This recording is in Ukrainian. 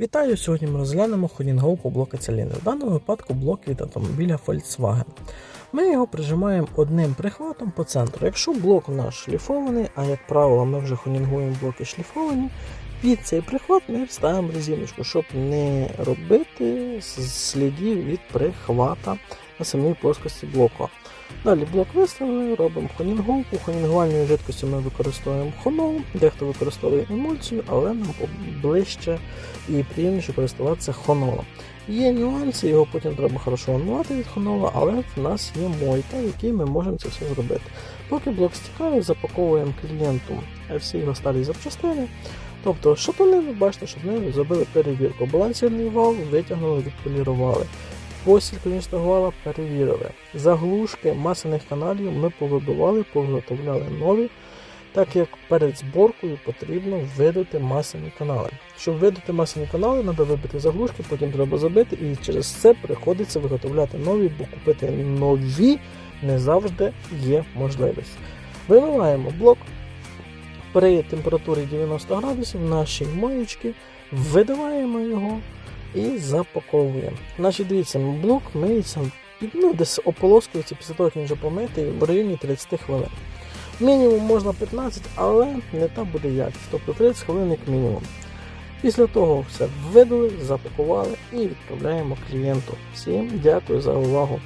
Вітаю! Сьогодні ми розглянемо ходінговку блока циліндрів. В даному випадку блок від автомобіля Volkswagen. Ми його прижимаємо одним прихватом по центру. Якщо блок у нас шліфований, а як правило, ми вже ходінгуємо блоки шліфовані, під цей прихват ми вставимо резиночку, щоб не робити слідів від прихвата на самій плоскості блоку. Далі блок виставили, робимо хонінговку. Хонінгувальною жидкістю ми використовуємо хонол, дехто використовує емульсію, але нам ближче і приємніше користуватися хонолом. Є нюанси, його потім треба хорошо омивати від хонола, але в нас є мойка, в якій ми можемо це все зробити. Поки блок стікає, запаковуємо клієнту всі його старі запчастини. Тобто, шатуни, ви бачите, щоб ми зробили перевірку. Балансірний вал витягнули, відполірували. Посіль конічного вала перевірили. Заглушки масляних каналів ми повибивали, повиготовляли нові, так як перед зборкою потрібно видати масляні канали. Щоб видати масляні канали, треба вибити заглушки, потім треба забити, і через це приходиться виготовляти нові, бо купити нові не завжди є можливість. Вимиваємо блок при температурі 90 градусів наші маючки, видаваємо його і запаковуємо. Значить, дивіться, блок миється, ну, десь ополоскується після того, як він вже помитий в районі 30 хвилин. Мінімум можна 15, але не та буде якість. Тобто 30 хвилин як мінімум. Після того все видали, запакували і відправляємо клієнту. Всім дякую за увагу.